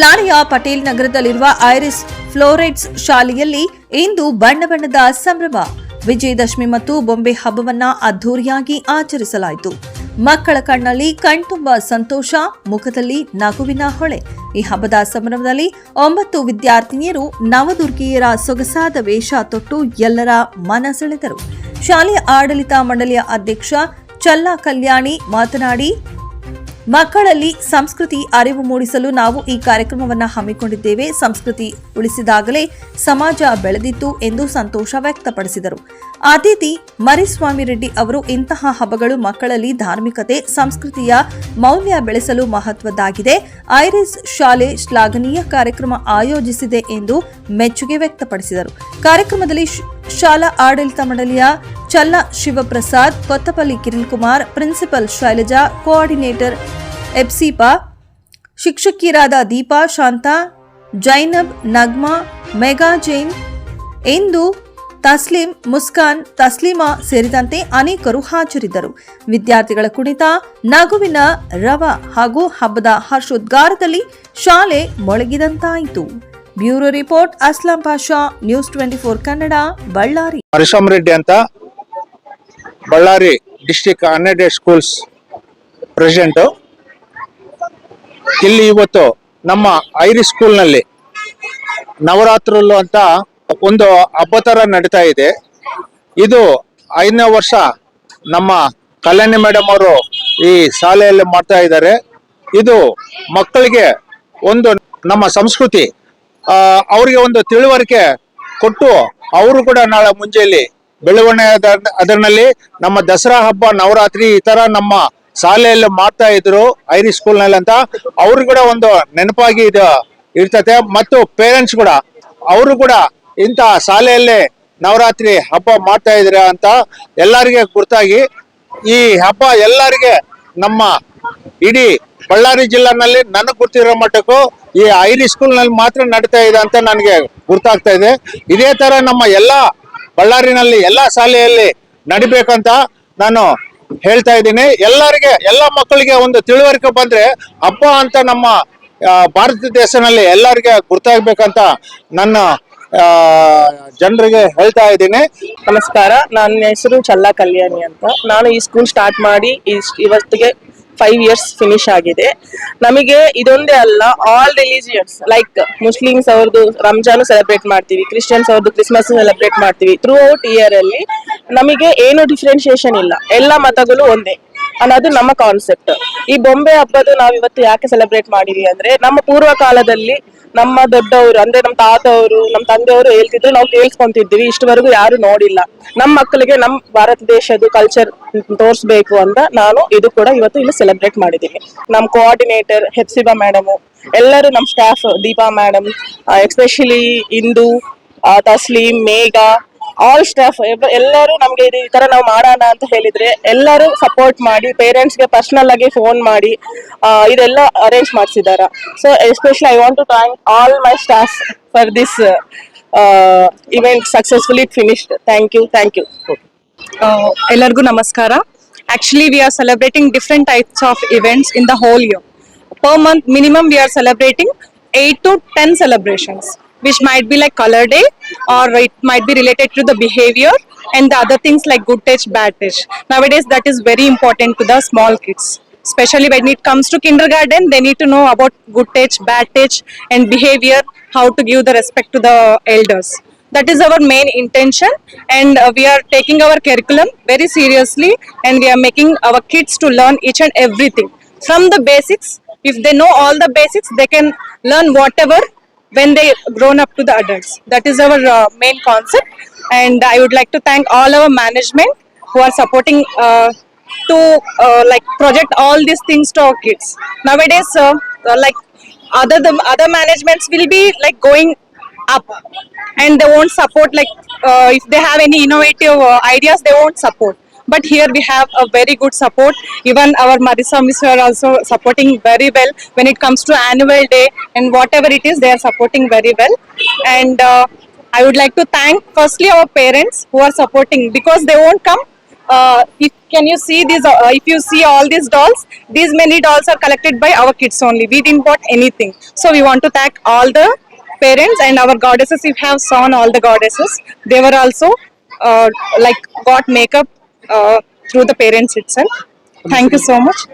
ಬಳ್ಳಾರಿಯ ಪಟೇಲ್ ನಗರದಲ್ಲಿರುವ ಐರಿಸ್ ಫ್ಲೋರೆಟ್ಸ್ ಶಾಲೆಯಲ್ಲಿ ಇಂದು ಬಣ್ಣ ಬಣ್ಣದ ಸಂಭ್ರಮ. ವಿಜಯದಶಮಿ ಮತ್ತು ಬೊಂಬೆ ಹಬ್ಬವನ್ನ ಅದ್ದೂರಿಯಾಗಿ ಆಚರಿಸಲಾಯಿತು. ಮಕ್ಕಳ ಕಣ್ಣಲ್ಲಿ ಕಣ್ತುಂಬ ಸಂತೋಷ, ಮುಖದಲ್ಲಿ ನಗುವಿನ ಹೊಳೆ. ಈ ಹಬ್ಬದ ಸಂಭ್ರಮದಲ್ಲಿ ಒಂಬತ್ತು ವಿದ್ಯಾರ್ಥಿನಿಯರು ನವದುರ್ಗಿಯರ ಸೊಗಸಾದ ವೇಷ ತೊಟ್ಟು ಎಲ್ಲರ ಮನ ಸೆಳೆದರು ಶಾಲೆಯ ಆಡಳಿತ ಮಂಡಳಿಯ ಅಧ್ಯಕ್ಷ ಚಲ್ಲಾ ಕಲ್ಯಾಣಿ ಮಾತನಾಡಿ ಮಕ್ಕಳಲ್ಲಿ ಸಂಸ್ಕೃತಿ ಅರಿವು ಮೂಡಿಸಲು ನಾವು ಈ ಕಾರ್ಯಕ್ರಮವನ್ನು ಹಮ್ಮಿಕೊಂಡಿದ್ದೇವೆ. ಸಂಸ್ಕೃತಿ ಉಳಿಸಿದಾಗಲೇ ಸಮಾಜ ಬೆಳೆದಿತ್ತು ಎಂದು ಸಂತೋಷ ವ್ಯಕ್ತಪಡಿಸಿದರು. ಅತಿಥಿ ಮರಿಸ್ವಾಮಿ ರೆಡ್ಡಿ ಅವರು ಇಂತಹ ಹಬ್ಬಗಳು ಮಕ್ಕಳಲ್ಲಿ ಧಾರ್ಮಿಕತೆ, ಸಂಸ್ಕೃತಿಯ ಮೌಲ್ಯ ಬೆಳೆಸಲು ಮಹತ್ವದ್ದಾಗಿದೆ. ಐರಿಸ್ ಶಾಲೆ ಶ್ಲಾಘನೀಯ ಕಾರ್ಯಕ್ರಮ ಆಯೋಜಿಸಿದೆ ಎಂದು ಮೆಚ್ಚುಗೆ ವ್ಯಕ್ತಪಡಿಸಿದರು. ಕಾರ್ಯಕ್ರಮದಲ್ಲಿ ಶಾಲಾ ಆಡಳಿತ ಮಂಡಳಿಯ ಚಲ್ಲ ಶಿವಪ್ರಸಾದ್, ಕೊತ್ತಪಲ್ಲಿ ಕಿರಣ್ ಕುಮಾರ್ ಪ್ರಿನ್ಸಿಪಲ್ ಶೈಲಜಾ, ಕೋಆರ್ಡಿನೇಟರ್ ಎಫ್ಸಿಪಾ ಶಿಕ್ಷಕಿಯರಾದ ದೀಪಾ, ಶಾಂತಾ, ಜೈನಬ್, ನಗ್ಮಾ ಮೆಗಾ ಜೈನ್, ಇಂದು ತಸ್ಲಿಂ, ಮುಸ್ಕಾನ್, ತಸ್ಲಿಮಾ ಸೇರಿದಂತೆ ಅನೇಕರು ಹಾಜರಿದ್ದರು. ವಿದ್ಯಾರ್ಥಿಗಳ ಕುಣಿತ, ನಗುವಿನ ರವ ಹಾಗೂ ಹಬ್ಬದ ಹರ್ಷೋದ್ಗಾರದಲ್ಲಿ ಶಾಲೆ ಮೊಳಗಿದಂತಾಯಿತು. Bureau report Aslam Pasha news twenty four Kannada, Ballari. Harisham Reddy ಅಂತ Ballari district unaided schools president ಇಲ್ಲಿ ಇವತ್ತು ನಮ್ಮ ಐರಿ ಸ್ಕೂಲ್ನಲ್ಲಿ ನವರಾತ್ರಲ್ಲೂ ಅಂತ ಒಂದು ಹಬ್ಬ ಥರ ನಡೀತಾ ಇದೆ. ಇದು ಐದನೇ ವರ್ಷ ನಮ್ಮ ಕಲ್ಯಾಣಿ ಮೇಡಮ್ ಅವರು ಈ ಶಾಲೆಯಲ್ಲಿ ಮಾಡ್ತಾ ಇದ್ದಾರೆ. ಇದು ಮಕ್ಕಳಿಗೆ ಒಂದು ನಮ್ಮ ಸಂಸ್ಕೃತಿ ಅವರಿಗೆ ಒಂದು ತಿಳುವಳಿಕೆ ಕೊಟ್ಟು ಅವರು ಕೂಡ ನಾಳೆ ಮುಂಜೆಯಲ್ಲಿ ಬೆಳವಣಿಗೆ ಅದ- ಅದರಲ್ಲಿ ನಮ್ಮ ದಸರಾ ಹಬ್ಬ, ನವರಾತ್ರಿ ಈ ತರ ನಮ್ಮ ಶಾಲೆಯಲ್ಲಿ ಮಾಡ್ತಾ ಇದ್ರು ಐರಿ ಸ್ಕೂಲ್ನಲ್ಲಿ ಅಂತ. ಅವ್ರು ಕೂಡ ಒಂದು ನೆನಪಾಗಿ ಇದು ಇರ್ತತೆ. ಮತ್ತು ಪೇರೆಂಟ್ಸ್ ಕೂಡ, ಅವರು ಕೂಡ ಇಂಥ ಶಾಲೆಯಲ್ಲಿ ನವರಾತ್ರಿ ಹಬ್ಬ ಮಾಡ್ತಾ ಇದ್ರ ಅಂತ ಎಲ್ಲರಿಗೆ ಗುರ್ತಾಗಿ ಈ ಹಬ್ಬ ಎಲ್ಲರಿಗೆ ನಮ್ಮ ಇಡೀ ಬಳ್ಳಾರಿ ಜಿಲ್ಲೆನಲ್ಲಿ ನನಗೆ ಗೊತ್ತಿರೋ ಮಟ್ಟಕ್ಕೂ ಈ ಐರಿ ಸ್ಕೂಲ್ನಲ್ಲಿ ಮಾತ್ರ ನಡೀತಾ ಇದೆ ಅಂತ ನನಗೆ ಗುರ್ತಾಗ್ತಾ ಇದೆ. ಇದೇ ತರ ನಮ್ಮ ಎಲ್ಲಾ ಬಳ್ಳಾರಿನಲ್ಲಿ ಎಲ್ಲಾ ಶಾಲೆಯಲ್ಲಿ ನಡಿಬೇಕಂತ ನಾನು ಹೇಳ್ತಾ ಇದ್ದೀನಿ. ಎಲ್ಲರಿಗೆ, ಎಲ್ಲ ಮಕ್ಕಳಿಗೆ ಒಂದು ತಿಳುವಳಿಕೆ ಬಂದ್ರೆ ಹಬ್ಬ ಅಂತ ನಮ್ಮ ಭಾರತ ದೇಶನಲ್ಲಿ ಎಲ್ಲರಿಗೆ ಗುರ್ತಾಗ್ಬೇಕಂತ ನನ್ನ ಜನರಿಗೆ ಹೇಳ್ತಾ ಇದ್ದೀನಿ. ನಮಸ್ಕಾರ, ನನ್ನ ಹೆಸರು ಚಲ್ಲಾ ಕಲ್ಯಾಣಿ ಅಂತ. ನಾನು ಈ ಸ್ಕೂಲ್ ಸ್ಟಾರ್ಟ್ ಮಾಡಿ ಇವತ್ತಿಗೆ ಫೈವ್ ಇಯರ್ಸ್ ಫಿನಿಶ್ ಆಗಿದೆ. ನಮಗೆ ಇದೊಂದೇ ಅಲ್ಲ ಆಲ್ ರಿಲಿಜಿಯನ್ಸ್ ಲೈಕ್ ಮುಸ್ಲಿಮ್ಸ್ ಅವ್ರದ್ದು ರಂಜಾನು ಸೆಲೆಬ್ರೇಟ್ ಮಾಡ್ತೀವಿ ಕ್ರಿಶ್ಚಿಯನ್ಸ್ ಅವ್ರದ್ದು ಕ್ರಿಸ್ಮಸ್ ಸೆಲೆಬ್ರೇಟ್ ಮಾಡ್ತೀವಿ. ಥ್ರೂ ಔಟ್ ಇಯರ್ ಅಲ್ಲಿ ನಮಗೆ ಏನು ಡಿಫ್ರೆನ್ಶಿಯೇಷನ್ ಇಲ್ಲ. ಎಲ್ಲ ಮತಗಳು ಒಂದೇ. ಅನ್ನೋದು ನಮ್ಮ ಕಾನ್ಸೆಪ್ಟ್ ಈ ಬೊಂಬೆ ಹಬ್ಬದ ನಾವ್ ಇವತ್ತು ಯಾಕೆ ಸೆಲೆಬ್ರೇಟ್ ಮಾಡಿರಿ ಅಂದ್ರೆ ನಮ್ಮ ಪೂರ್ವ ಕಾಲದಲ್ಲಿ ನಮ್ಮ ದೊಡ್ಡವರು ಅಂದ್ರೆ ನಮ್ಮ ತಾತವರು ನಮ್ಮ ತಂದೆಯವರು ಹೇಳ್ತಿದ್ರು ನಾವು ಕೇಳಿಸ್ಕೊಂತಿದ್ವಿ ಇಷ್ಟವರೆಗೂ ಯಾರು ನೋಡಿಲ್ಲ. ನಮ್ಮ ಮಕ್ಕಳಿಗೆ ನಮ್ಮ ಭಾರತ ದೇಶದ ಕಲ್ಚರ್ ತೋರಿಸ್ಬೇಕು ಅಂತ ನಾನು ಇದು ಕೂಡ ಇವತ್ತು ಇಲ್ಲಿ ಸೆಲೆಬ್ರೇಟ್ ಮಾಡಿದ್ದೀನಿ. ನಮ್ಮ ಕೋಆರ್ಡಿನೇಟರ್ ಹೆಪ್ಸಿಬಾ ಮೇಡಮ್ ಎಲ್ಲರೂ ನಮ್ಮ staff Deepa madam especially Indu ಆ, ತಸ್ಲೀಂ ಮೇಘ ಆಲ್ ಸ್ಟಾಫ್ ಎಲ್ಲರೂ ನಮ್ಗೆ ಈ ತರ ನಾವು ಮಾಡೋಣ ಅಂತ ಹೇಳಿದ್ರೆ ಎಲ್ಲರೂ ಸಪೋರ್ಟ್ ಮಾಡಿ ಪೇರೆಂಟ್ಸ್ಗೆ ಪರ್ಸನಲ್ ಆಗಿ ಫೋನ್ ಮಾಡಿ ಇದೆಲ್ಲ arrange ಮಾಡಿಸಿದಾರ. So especially I want to thank all my staff for this event successfully finished thank you thank you ಎಲ್ಲರಿಗೂ ನಮಸ್ಕಾರ. Actually we are celebrating different types of events in the whole year per month minimum, we are celebrating 8 to 10 celebrations. Which might be like color day or it might be related to the behavior and the other things like good touch bad touch. Nowadays that is very important to the small kids especially when it comes to kindergarten they need to know about good touch bad touch and behavior how to give the respect to the elders. That is our main intention and uh, we are taking our curriculum very seriously and we are making our kids to learn each and everything. From the basics if they know all the basics they can learn whatever when they grown up to the adults. That is our uh, main concept. And i would like to thank all our management who are supporting uh, to uh, like project all these things to our kids. Nowadays uh, like other the other managements will be like going up. And they won't support like uh, if they have any innovative uh, ideas they won't support but here we have a very good support even our marisa miss are also supporting very well when it comes to annual day and whatever it is they are supporting very well and uh, i would like to thank firstly our parents who are supporting because they won't come uh, if can you see these? Uh, if you see all these dolls, these many dolls are collected by our kids only. We didn't bought anything. So we want to thank all the parents and our goddesses. If you have seen all the goddesses, they were also uh, like got makeup Uh, through the parents itself. Thank you so much.